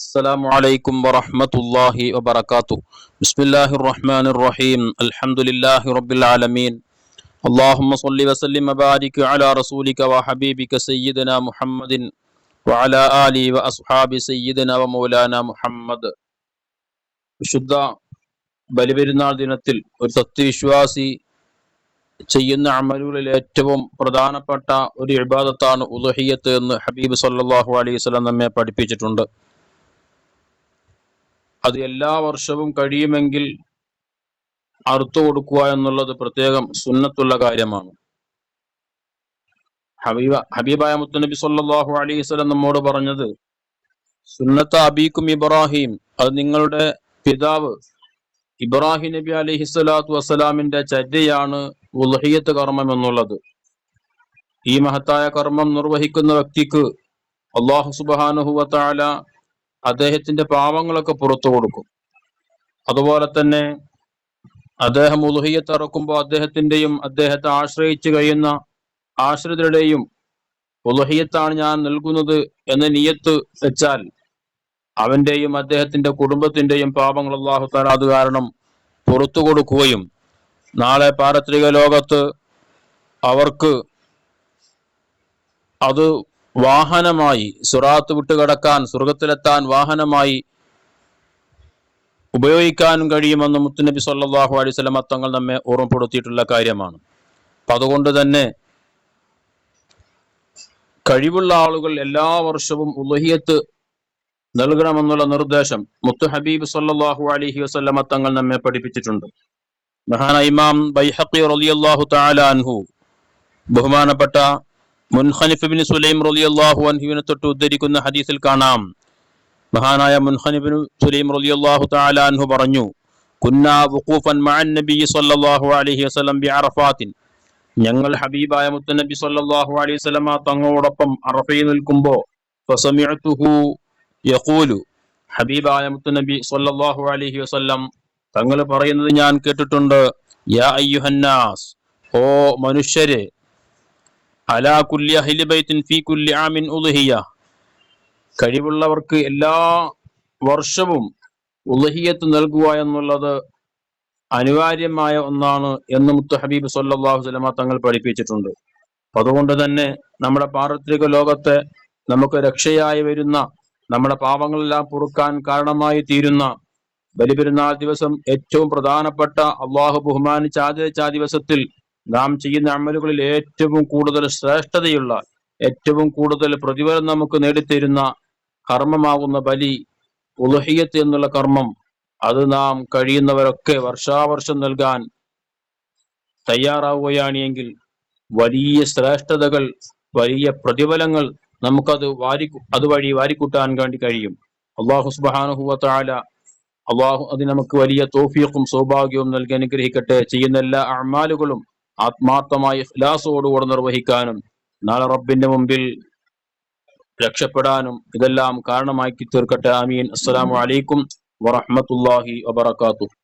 السلام عليكم ورحمة الله وبركاته بسم الله الرحمن الرحيم الحمد لله رب العالمين اللهم صل وسلم وبارك على رسولك وحبيبك سيدنا محمد وعلى آله وأصحاب سيدنا ومولانا محمد വിശുദ്ധ ബലിപെരുന്നാൾ ദിനത്തിൽ ഒരു സത്യവിശ്വാസി ചെയ്യുന്ന അമലുകളിൽ ഏറ്റവും പ്രധാനപ്പെട്ട ഒരു ഇബാദത്താണ് ഉദഹിയത്ത് എന്ന് ഹബീബ് സല്ലാഹു അലൈഹി സ്വലം നമ്മെ പഠിപ്പിച്ചിട്ടുണ്ട് അത് എല്ലാ വർഷവും കഴിയുമെങ്കിൽ അറുത്തു കൊടുക്കുക എന്നുള്ളത് പ്രത്യേകം സുന്നത്തുള്ള കാര്യമാണ്. ഹബീബ ഹബീബായ മുത്തുനബി സല്ലാഹു അലൈഹി നമ്മോട് പറഞ്ഞത് സുന്നത്ത അബീക്കും ഇബ്രാഹിം അത് നിങ്ങളുടെ പിതാവ് ഇബ്രാഹിം നബി അലൈഹി സ്വലാത്തു വസ്സലാമിന്റെ ചര്യയാണ് ഉൽഹിയത്ത് കർമ്മം എന്നുള്ളത്. ഈ മഹത്തായ കർമ്മം നിർവഹിക്കുന്ന വ്യക്തിക്ക് അള്ളാഹു സുബാനുഹുവത്താല അദ്ദേഹത്തിന്റെ പാവങ്ങളൊക്കെ പുറത്തു കൊടുക്കും. അതുപോലെ തന്നെ അദ്ദേഹം ഉലുഹിയത്ത് ഇറക്കുമ്പോൾ അദ്ദേഹത്തിന്റെയും അദ്ദേഹത്തെ ആശ്രയിച്ചു കഴിയുന്ന ആശ്രിതരുടെയും ഉദുഹിയത്താണ് ഞാൻ നൽകുന്നത് എന്ന് നിയത്ത് വെച്ചാൽ അവന്റെയും അദ്ദേഹത്തിന്റെ കുടുംബത്തിന്റെയും പാപങ്ങൾ അള്ളാഹു താല അത് കാരണം പുറത്തു കൊടുക്കുകയും നാളെ പാരത്രിക ലോകത്ത് അവർക്ക് അത് വാഹനമായി സുറാത്ത് വിട്ടുകടക്കാൻ സ്വർഗത്തിലെത്താൻ വാഹനമായി ഉപയോഗിക്കാനും കഴിയുമെന്ന് മുത്തുനബി സല്ലാഹു അലൈഹി സ്വലമ തങ്ങൾ നമ്മെ ഓർമ്മപ്പെടുത്തിയിട്ടുള്ള കാര്യമാണ്. അപ്പൊ അതുകൊണ്ട് തന്നെ കഴിവുള്ള ആളുകൾ എല്ലാ വർഷവും ഉലഹിയത്ത് നൽകണമെന്നുള്ള നിർദ്ദേശം മുത്തു ഹബീബ് സല്ലാഹു അലഹി വസ്ലമ തങ്ങൾ നമ്മെ പഠിപ്പിച്ചിട്ടുണ്ട്. മഹാന ഇമാം ബൈഹഖി റളിയല്ലാഹു തആല അൻഹു ബഹുമാനപ്പെട്ട മുൻഖനിഫ് ബിൻ സുലൈം റളിയല്ലാഹു അൻഹുവിനെ തൊട്ട് ഉദ്ധരിക്കുന്ന ഹദീസിൽ കാണാം. മഹാനായ മുൻഖനിബിൻ സുലൈം റളിയല്ലാഹു തആല അൻഹു പറഞ്ഞു ഞങ്ങൾ ഹബീബായ മുത്തനബി സല്ലാഹു അലൈഹി വസല്ലമ തങ്ങളോടൊപ്പം അറഫയിൽ ഫസമിഅതുഹു യഖൂലു. ഹബീബായ മുത്തനബി സല്ലാഹു അലൈഹി വസല്ലം തങ്ങൾ പറയുന്നത് ഞാൻ കേട്ടിട്ടുണ്ട് യാ അയ്യുഹന്നാസ് ഓ മനുഷ്യരെ അലാ കുല്ലി ഹിലിബൈത്തിൻ ബൈത്തിൻ ഫീ കുല്ലി ആമിൻ ഉദഹിയ. കഴിവുള്ളവർക്ക് എല്ലാ വർഷവും ഉദഹിയത്ത് നൽകുക എന്നുള്ളത് അനിവാര്യമായ ഒന്നാണ് എന്ന് മുത്തു ഹബീബ് സല്ലാഹു സ്വലമ തങ്ങൾ പഠിപ്പിച്ചിട്ടുണ്ട്. അതുകൊണ്ട് തന്നെ നമ്മുടെ പാർത്തിക ലോകത്തെ നമുക്ക് രക്ഷയായി വരുന്ന നമ്മുടെ പാപങ്ങളെല്ലാം പൊറുക്കാൻ കാരണമായി തീരുന്ന ബലിപെരുന്നാൾ ദിവസം ഏറ്റവും പ്രധാനപ്പെട്ട അള്ളാഹു ബഹുമാനിച്ച ആചരിച്ച ആ ദിവസത്തിൽ നാം ചെയ്യുന്ന അമലുകളിൽ ഏറ്റവും കൂടുതൽ ശ്രേഷ്ഠതയുള്ള ഏറ്റവും കൂടുതൽ പ്രതിഫലം നമുക്ക് നേടിത്തരുന്ന കർമ്മമാകുന്ന ബലി ഉലഹിയത്ത് എന്നുള്ള കർമ്മം അത് നാം കഴിയുന്നവരൊക്കെ വർഷാവർഷം നൽകാൻ തയ്യാറാവുകയാണ് എങ്കിൽ വലിയ ശ്രേഷ്ഠതകൾ വലിയ പ്രതിഫലങ്ങൾ നമുക്കത് വാരി അതുവഴി വാരിക്കൂട്ടാൻ വേണ്ടി കഴിയും. അള്ളാഹു സുബാനുഹുവല അള്ളാഹു അത് നമുക്ക് വലിയ തോഫിയക്കും സൗഭാഗ്യവും നൽകി അനുഗ്രഹിക്കട്ടെ. ചെയ്യുന്ന എല്ലാ അമാലുകളും ആത്മാർത്ഥമായി ഇഖ്ലാസോടുകൂടെ നിർവഹിക്കാനും നാളെ റബ്ബിന്റെ മുമ്പിൽ രക്ഷപ്പെടാനും ഇതെല്ലാം കാരണമാക്കി തീർക്കട്ടെ. ആമീൻ. അസ്സലാമു അലൈക്കും വറഹ്മത്തുള്ളാഹി വബറകാതുഹു.